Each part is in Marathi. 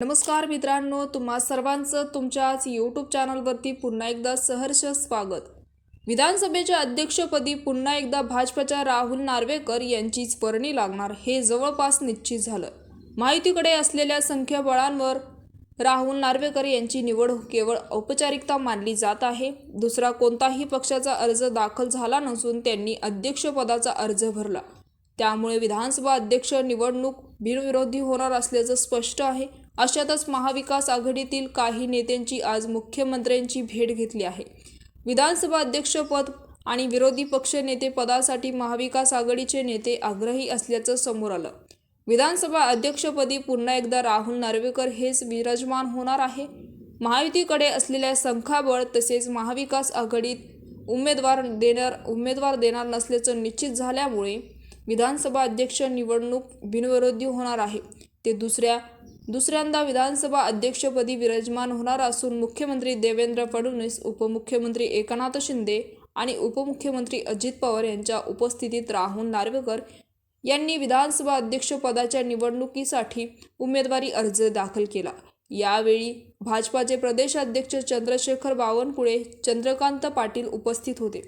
नमस्कार मित्रांनो तुम्हा सर्वांचं तुमच्याच यूट्यूब चॅनलवरती पुन्हा एकदा सहर्ष स्वागत. विधानसभेच्या अध्यक्षपदी पुन्हा एकदा भाजपच्या राहुल नार्वेकर यांचीच वर्णी लागणार हे जवळपास निश्चित झालं. माहितीकडे असलेल्या संख्याबळांवर राहुल नार्वेकर यांची निवड केवळ औपचारिकता मानली जात आहे. दुसरा कोणताही पक्षाचा अर्ज दाखल झाला नसून त्यांनी अध्यक्षपदाचा अर्ज भरला. त्यामुळे विधानसभा अध्यक्ष निवडणूक बिनविरोधी होणार असल्याचं स्पष्ट आहे. अशातच महाविकास आघाडीतील काही नेत्यांची आज मुख्यमंत्र्यांची भेट घेतली आहे. विधानसभा अध्यक्षपद आणि विरोधी पक्षनेते पदासाठी महाविकास आघाडीचे नेते आग्रही असल्याचं समोर आलं. विधानसभा अध्यक्षपदी पुन्हा एकदा राहुल नार्वेकर हेच विराजमान होणार आहे. महायुतीकडे असलेल्या संख्याबळ तसेच महाविकास आघाडीत उमेदवार देणार उमेदवार देणार नसल्याचं निश्चित झाल्यामुळे विधानसभा अध्यक्ष निवडणूक बिनविरोधी होणार आहे. ते दुसऱ्या दुसऱ्यांदा विधानसभा अध्यक्षपदी विराजमान होणार असून मुख्यमंत्री देवेंद्र फडणवीस उपमुख्यमंत्री एकनाथ शिंदे आणि उपमुख्यमंत्री अजित पवार यांच्या उपस्थितीत राहुल नार्वेकर यांनी विधानसभा अध्यक्षपदाच्या निवडणुकीसाठी उमेदवारी अर्ज दाखल केला. यावेळी भाजपाचे प्रदेशाध्यक्ष चंद्रशेखर बावनकुळे चंद्रकांत पाटील उपस्थित होते.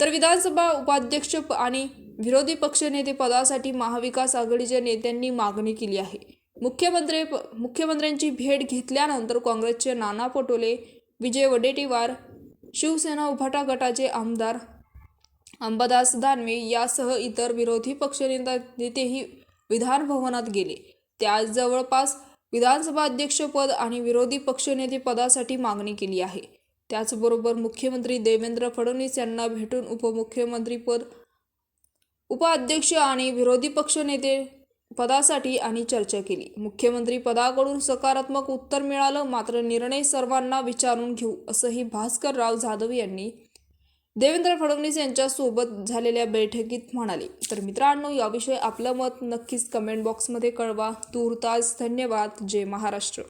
तर विधानसभा उपाध्यक्ष आणि विरोधी पक्षनेते पदासाठी महाविकास आघाडीच्या नेत्यांनी मागणी केली आहे. मुख्यमंत्री प- मुख्यमंत्र्यांची भेट घेतल्यानंतर काँग्रेसचे नाना पटोले विजय वडेट्टीवार शिवसेना उभाटा गटाचे आमदार अंबादास दानवे यासह इतर विरोधी पक्षनेता नेतेही विधान भवनात गेले. त्या जवळपास विधानसभा अध्यक्षपद आणि विरोधी पक्षनेते पदासाठी मागणी केली आहे. त्याचबरोबर मुख्यमंत्री देवेंद्र फडणवीस यांना भेटून उपमुख्यमंत्रीपद उपाध्यक्ष आणि विरोधी पक्षनेते पदासाठी आणि चर्चा केली. मुख्यमंत्री पदाकडून सकारात्मक उत्तर मिळालं मात्र निर्णय सर्वांना विचारून घेऊ असंही भास्करराव जाधव यांनी देवेंद्र फडणवीस यांच्यासोबत झालेल्या बैठकीत म्हणाले. तर मित्रांनो याविषयी आपलं मत नक्कीच कमेंट बॉक्समध्ये कळवा. तूर्तास धन्यवाद. जय महाराष्ट्र.